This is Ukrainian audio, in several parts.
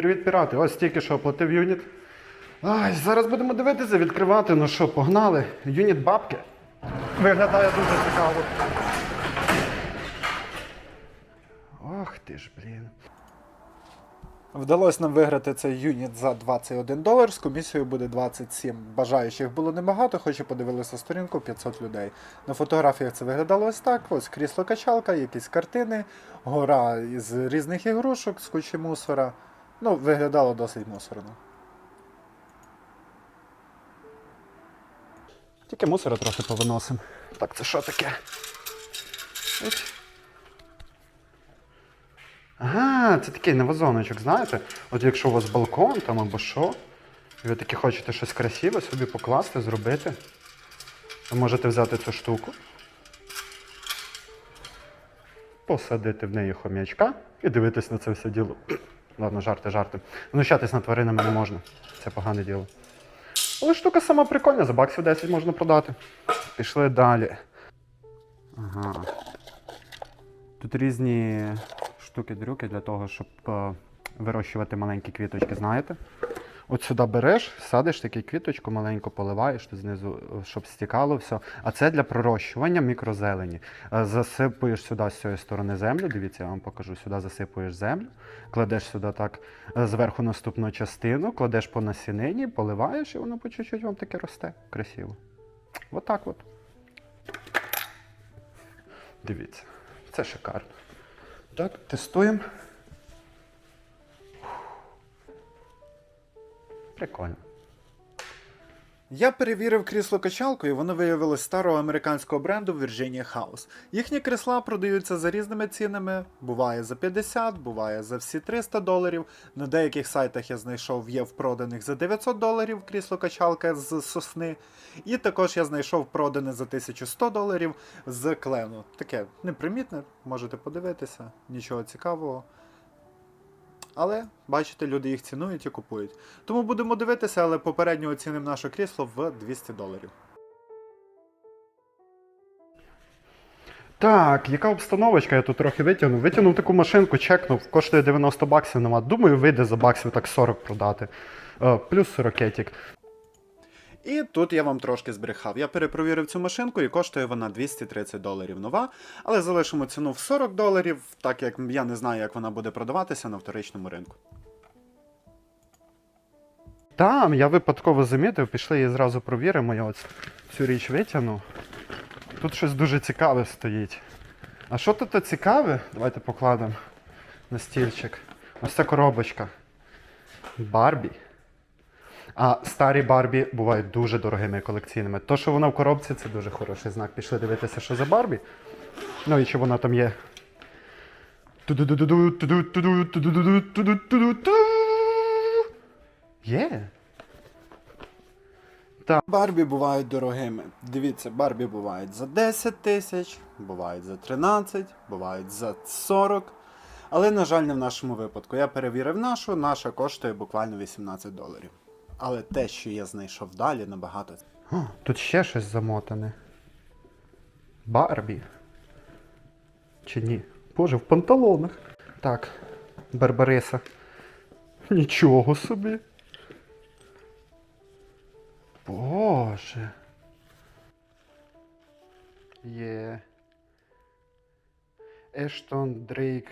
Привіт, пірати. Ось тільки що оплатив юніт. Ай, зараз будемо дивитися, відкривати. Ну що, погнали. Юніт бабки. Виглядає дуже цікаво. Ох ти ж, блін. Вдалося нам виграти цей юніт за 21 долар. З комісією буде 27. Бажаючих було небагато, хоч і подивилися сторінку 500 людей. На фотографіях це виглядало ось так: ось крісло качалка, якісь картини, гора із різних ігрушок з кучі мусора. Ну, виглядало досить мусорно. Тільки мусора трохи повиносим. Так, це що таке? Ага, це такий невазоночок, знаєте? От якщо у вас балкон там або що, і ви таки хочете щось красиве собі покласти, зробити, ви можете взяти цю штуку, посадити в неї хом'ячка і дивитись на це все діло. Ладно, жарти, жарти. Знущатись над тваринами не можна. Це погане діло. Але штука сама прикольна, за баксів 10 можна продати. Пішли далі. Ага. Тут різні штуки-дрюки для того, щоб е, вирощувати маленькі квіточки, знаєте? От сюди береш, садиш таку квіточку, маленько поливаєш тут знизу, щоб стікало все. А це для пророщування мікрозелені. Е, Засипуєш сюди з цієї сторони землю. Дивіться, я вам покажу. Сюди засипуєш землю, кладеш сюди так е, зверху наступну частину, кладеш по насінині, поливаєш, і воно по чуть-чуть вам таке росте. Красиво. Отак от. Дивіться, це шикарно. Так, тестуємо. Прикольно. Я перевірив крісло качалку, і воно виявилось старого американського бренду Virginia House. Їхні крісла продаються за різними цінами. Буває за 50, буває за всі 300 доларів. На деяких сайтах я знайшов є в проданих за 900 доларів крісло качалка з сосни. І також я знайшов продане за 1100 доларів з клену. Таке непримітне, можете подивитися, нічого цікавого. Але, бачите, люди їх цінують і купують. Тому будемо дивитися, але попередньо оцінимо наше крісло в 200 доларів. Так, яка обстановочка? Я тут трохи витягнув. Витягнув таку машинку, чекнув, коштує 90 баксів нема. Думаю, вийде за баксів так 40 продати. Плюс плюс ракетик. І тут я вам трошки збрехав. Я перепровірив цю машинку і коштує вона 230 доларів нова, але залишимо ціну в 40 доларів, так як я не знаю, як вона буде продаватися на вторичному ринку. Там, я випадково замітив, пішли її зразу провіримо. Я ось цю річ витягнув. Тут щось дуже цікаве стоїть. А що тут цікаве? Давайте покладемо на стільчик. Ось ця коробочка. Барбі. А старі Барбі бувають дуже дорогими колекційними. То, що вона в коробці, це дуже хороший знак. Пішли дивитися, що за Барбі. Ну і чи вона там є. Є. Барбі бувають дорогими. Дивіться, Барбі бувають за 10 тисяч, бувають за 13, бувають за 40. Але, на жаль, не в нашому випадку. Я перевірив нашу, наша коштує буквально 18 доларів. Але те, що я знайшов далі, набагато. О, тут ще щось замотане. Барбі. Чи ні? Боже, в панталонах. Так, Барбариса. Нічого собі. Боже. Є. Ештон Дрейк.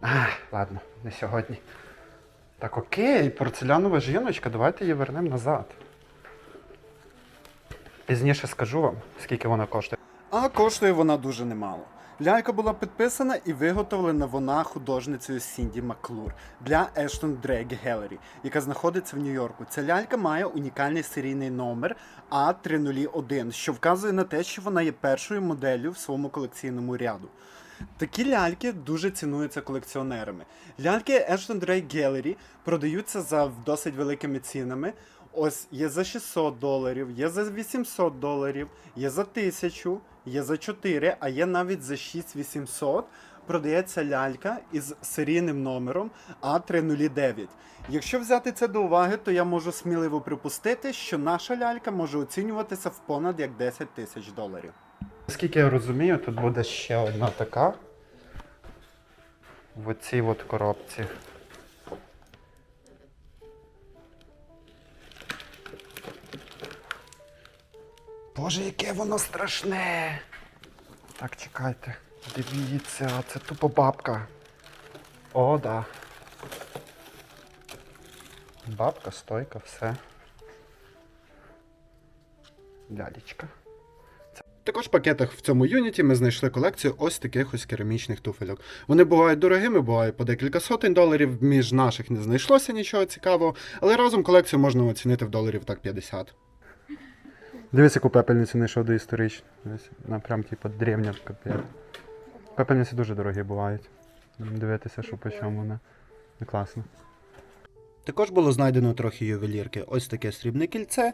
А, ладно, не сьогодні. Так, окей, порцелянова жіночка, давайте її вернемо назад. Пізніше скажу вам, скільки вона коштує. А коштує вона дуже немало. Лялька була підписана і виготовлена вона художницею Сінді Маклур для Ashton Drag Gallery, яка знаходиться в Нью-Йорку. Ця лялька має унікальний серійний номер А301, що вказує на те, що вона є першою моделлю в своєму колекційному ряду. Такі ляльки дуже цінуються колекціонерами. Ляльки Ashton Drag Gallery продаються за досить великими цінами. Ось є за 600 доларів, є за 800 доларів, є за 1000, є за 4, а є навіть за 6800. Продається лялька із серійним номером А309. Якщо взяти це до уваги, то я можу сміливо припустити, що наша лялька може оцінюватися в понад як 10 тисяч доларів. Наскільки я розумію, тут буде ще одна така. в оцій от коробці. Боже, яке воно страшне! Так, чекайте. Дивіться, це тупо бабка. О, да. Бабка, стойка, все. Лялечка. Також в пакетах в цьому юніті ми знайшли колекцію ось таких ось керамічних туфельок. Вони бувають дорогими, бувають по декілька сотень доларів. Між наших не знайшлося нічого цікавого, але разом колекцію можна оцінити в доларів так 50. Дивись, яку пепельницю знайшов доісторичну. Вона прям типу древня капець. Пепельниці дуже дорогі бувають. Дивитися, що по чому вона. Не класно. Також було знайдено трохи ювелірки. Ось таке срібне кільце,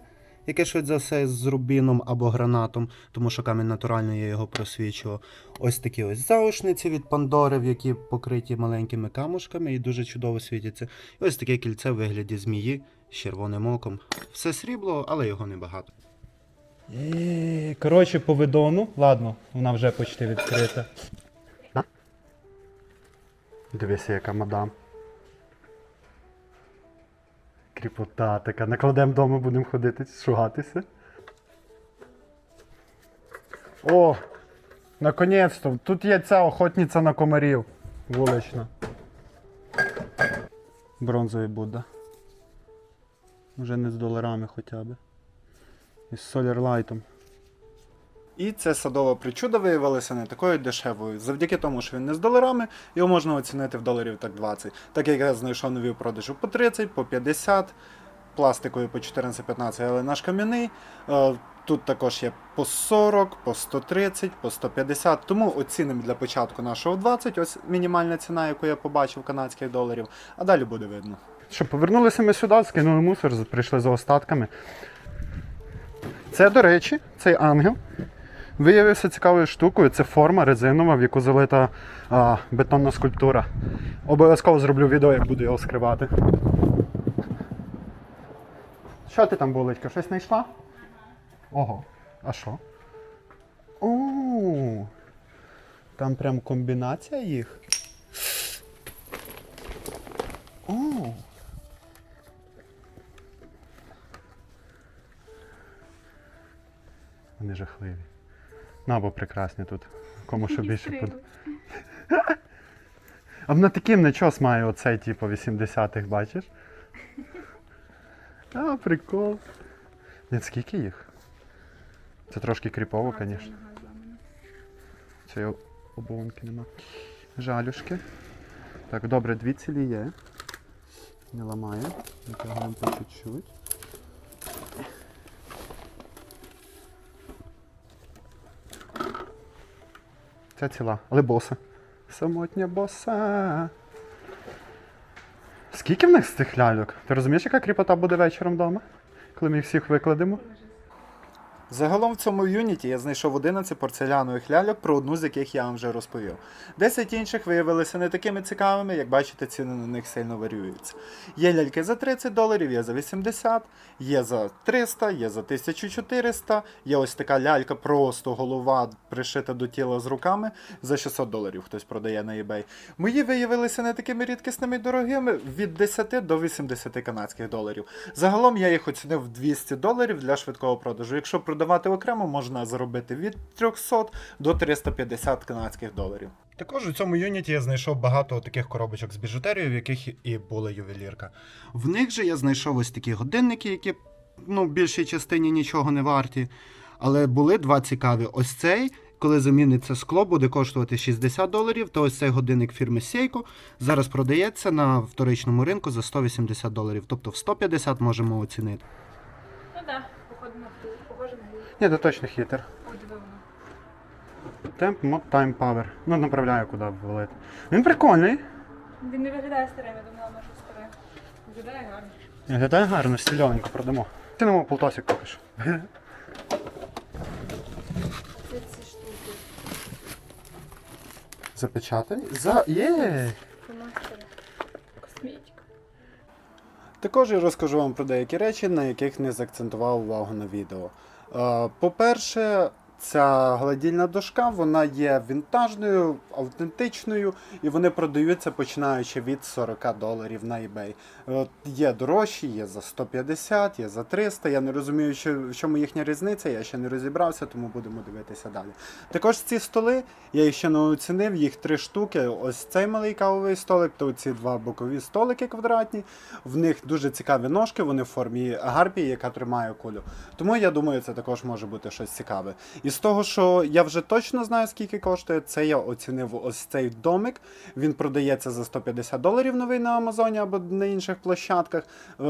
яке швидше за все з рубіном або гранатом, тому що камінь натуральний я його просвічував. Ось такі ось заушниці від Пандори, які покриті маленькими камушками і дуже чудово світяться. І ось таке кільце в вигляді змії з червоним оком. Все срібло, але його небагато. Е, Коротше, по видону, ладно, вона вже почти відкрита. Дивися, яка мадам. Кріпота така. Накладемо вдома, будемо ходити, шугатися. О! Наконець-то! Тут є ця охотниця на комарів. Вулична. Бронзовий Будда. Вже не з доларами хоча б. І з солерлайтом. І ця садова причуда виявилася не такою дешевою. Завдяки тому, що він не з доларами, його можна оцінити в доларів так 20. Так як я знайшов нові продажу по 30, по 50, пластиковий по 14-15, але наш кам'яний. е, Тут також є по 40, по 130, по 150. Тому оцінимо для початку нашого 20. Ось мінімальна ціна, яку я побачив канадських доларів. А далі буде видно. Що, повернулися ми сюди, скинули мусор, прийшли за остатками. Це, до речі, цей ангел виявився цікавою штукою. Це форма резинова, в яку залита а, бетонна скульптура. Обов'язково зроблю відео, як буду його скривати. Що ти там, булечка, щось знайшла? Ого. А що? О, там прям комбінація їх. О. Вони жахливі. Ну або прекрасні тут. Кому що більше под... А на таким начос має оцей, типу, 80-х, бачиш? А, прикол. Ні, скільки їх? Це трошки кріпово, звісно. Цієї оболонки нема. Жалюшки. Так, добре, дві цілі є. Не ламає. Витягаємо по чуть-чуть. Ця ціла, але боса. Самотня боса. Скільки в них з цих ляльок? Ти розумієш, яка кріпота буде вечором вдома? Коли ми їх всіх викладемо? Загалом в цьому юніті я знайшов 11 порцелянових ляльок, про одну з яких я вам вже розповів. 10 інших виявилися не такими цікавими, як бачите, ціни на них сильно варіюються. Є ляльки за 30 доларів, є за 80, є за 300, є за 1400, є ось така лялька, просто голова пришита до тіла з руками за 600 доларів хтось продає на eBay. Мої виявилися не такими рідкісними і дорогими від 10 до 80 канадських доларів. Загалом я їх оцінив в 200 доларів для швидкого продажу. Якщо продавати окремо, можна заробити від 300 до 350 канадських доларів. Також у цьому юніті я знайшов багато таких коробочок з біжутерією, в яких і була ювелірка. В них же я знайшов ось такі годинники, які ну, в більшій частині нічого не варті. Але були два цікаві. Ось цей, коли заміниться скло, буде коштувати 60 доларів. То ось цей годинник фірми Seiko зараз продається на вторичному ринку за 180 доларів. Тобто в 150 можемо оцінити. Ну да, Ні, це точно хітер. Темп, мод, тайм, павер. Ну, направляю, куди ввалити. Він прикольний. Він не виглядає старим, я думала, може старе. Виглядає гарно. Виглядає гарно, стільоненько продамо. Цінимо полтосик поки що. Це ці штуки. Запечатані? За... Є! Фломастери. Косметика. Також я розкажу вам про деякі речі, на яких не заакцентував увагу на відео. Е, По-перше, ця гладільна дошка вона є вінтажною, автентичною, і вони продаються починаючи від 40 доларів на eBay. От є дорожчі, є за 150, є за 300. Я не розумію, що, в чому їхня різниця, я ще не розібрався, тому будемо дивитися далі. Також ці столи, я їх ще не оцінив, їх три штуки. Ось цей малий кавовий столик, то ці два бокові столики квадратні. В них дуже цікаві ножки, вони в формі гарпії, яка тримає кулю. Тому я думаю, це також може бути щось цікаве. І з того, що я вже точно знаю, скільки коштує, це я оцінив ось цей домик. Він продається за 150 доларів новий на Амазоні або на інших площадках. Е,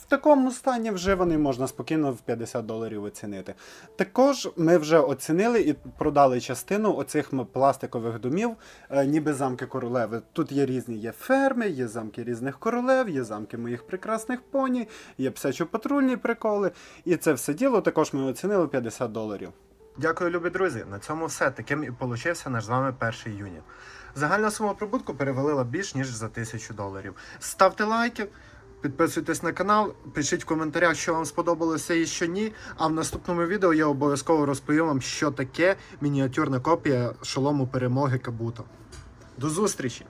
В такому стані вживаний можна спокійно в 50 доларів оцінити. Також ми вже оцінили і продали частину оцих пластикових домів, е, ніби замки королеви. Тут є різні є ферми, є замки різних королев, є замки моїх прекрасних поні, є псячо-патрульні приколи. І це все діло також ми оцінили 50 доларів. Дякую, любі друзі. На цьому все. Таким і получився наш з вами перший юніт. Загальна сума прибутку перевалила більш ніж за тисячу доларів. Ставте лайки. Підписуйтесь на канал, пишіть в коментарях, що вам сподобалося і що ні. А в наступному відео я обов'язково розповім вам, що таке мініатюрна копія шолому перемоги Кабуто. До зустрічі!